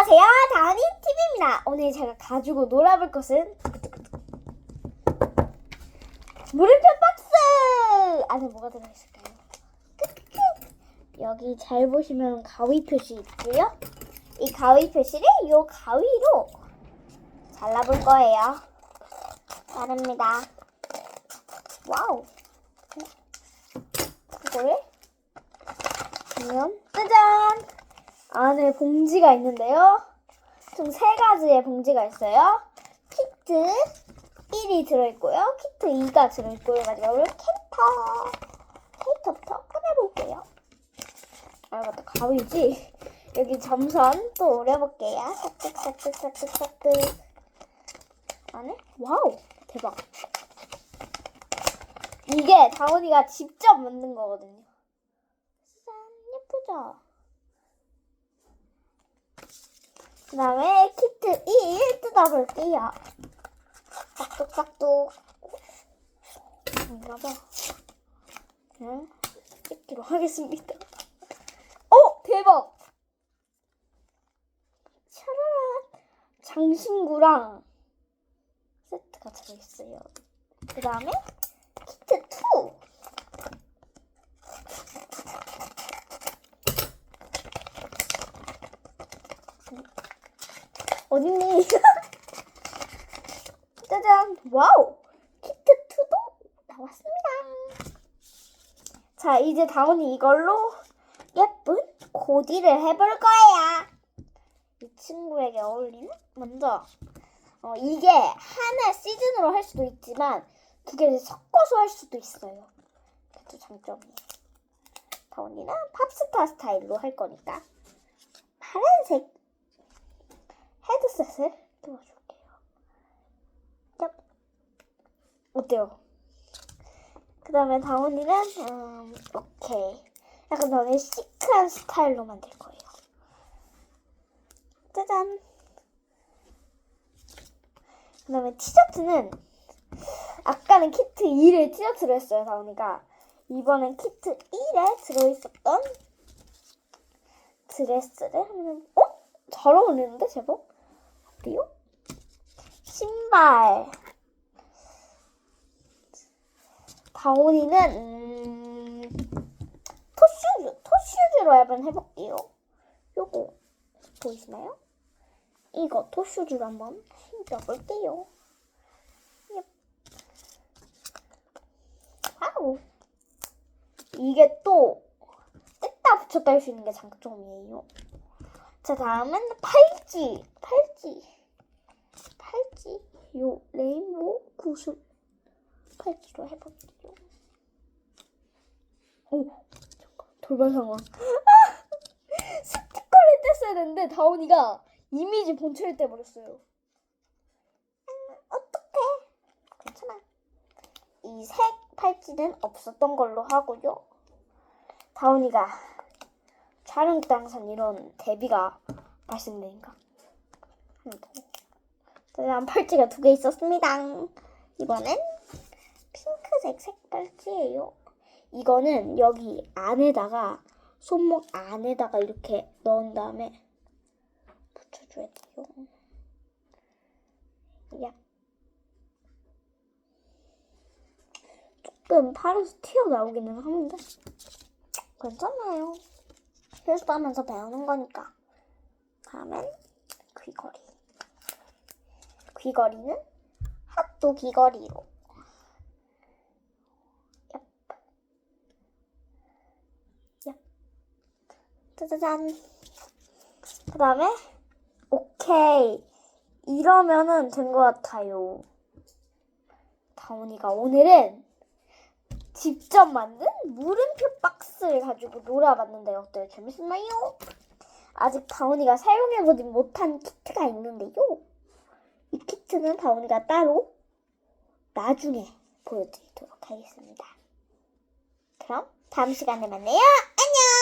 안녕하세요. 다은이 TV입니다. 오늘 제가 가지고 놀아볼 것은 물음표 박스! 안에 뭐가 들어있을까요? 여기 잘 보시면 가위 표시 있고요. 이 가위 표시를 이 가위로 잘라볼 거예요. 자릅니다. 와우. 이거를 보면 짜잔! 안에 봉지가 있는데요. 총 세 가지의 봉지가 있어요. 키트 1이 들어있고요. 키트 2가 들어있고요. 마지막으로 캐릭터. 캐릭터부터 꺼내볼게요. 아, 맞다. 가위지. 여기 점선 또 오려볼게요. 싹둑싹둑싹둑싹둑. 안에? 와우! 대박. 이게 다원이가 직접 만든 거거든요. 짠! 예쁘죠? 그 다음에 키트 1 뜯어볼게요. 싹둑싹둑. 뭔가봐. 그냥 뜯기로 하겠습니다. 어! 대박! 차라란 장신구랑 세트가 들어있어요. 그 다음에 키트 2. 어딨니? 짜잔! 와우! 키트 2도 나왔습니다. 자, 이제 다운이 이걸로 예쁜 고디를 해볼 거예요. 이 친구에게 어울리는? 먼저, 어, 이게 하나 시즌으로 할 수도 있지만 두 개를 섞어서 할 수도 있어요. 그것도 장점이에요. 다운이는 팝스타 스타일로 할 거니까 파란색 헤드셋을 끼워줄게요. 얍. 어때요? 그 다음에 다운이는 음, 오케이. 약간 너네 시크한 스타일로 만들 거예요. 짜잔. 그 다음에 티셔츠는 아까는 키트 2를 티셔츠로 했어요, 다운이가. 이번엔 키트 1에 들어있었던 드레스를 하면, 어? 잘 어울리는데, 제법? 어때요? 신발. 다온이는, 음, 토슈즈, 토슈즈로 한번 해볼게요. 요거, 보이시나요? 이거 토슈즈로 한번 신겨볼게요. 예. 와우. 이게 또 뗐다 붙였다 할 수 있는 게 장점이에요. 자, 다음은 팔찌. 팔찌. 팔찌. 요 레인보우 구슬. 팔찌로 해볼게요. 오, 잠깐. 돌발 상황. 스티커를 뗐어야 되는데 다온이가 이미지 본체를 떼버렸어요. 음, 어떡해. 괜찮아. 이 색 팔찌는 없었던 걸로 하고요. 다온이가 촬영 당선 이런 데뷔가 발생되니까 하나 더. 짜잔 팔찌가 두 개 있었습니다. 이번엔 핑크색 색깔찌예요. 이거는 여기 안에다가 손목 안에다가 이렇게 넣은 다음에 붙여줘야 돼요. 야. 조금 팔에서 튀어나오기는 하는데 괜찮아요. 실수하면서 배우는 거니까. 다음엔 귀걸이. 귀걸이는 핫도 귀걸이로. 짜자잔. 그 다음에 오케이. 이러면은 된 것 같아요. 다운이가 오늘은 직접 만든 물음표 박스를 가지고 놀아봤는데 어때요? 재밌었나요? 아직 다운이가 사용해보지 못한 키트가 있는데요. 이 키트는 다운이가 따로 나중에 보여드리도록 하겠습니다. 그럼 다음 시간에 만나요. 안녕!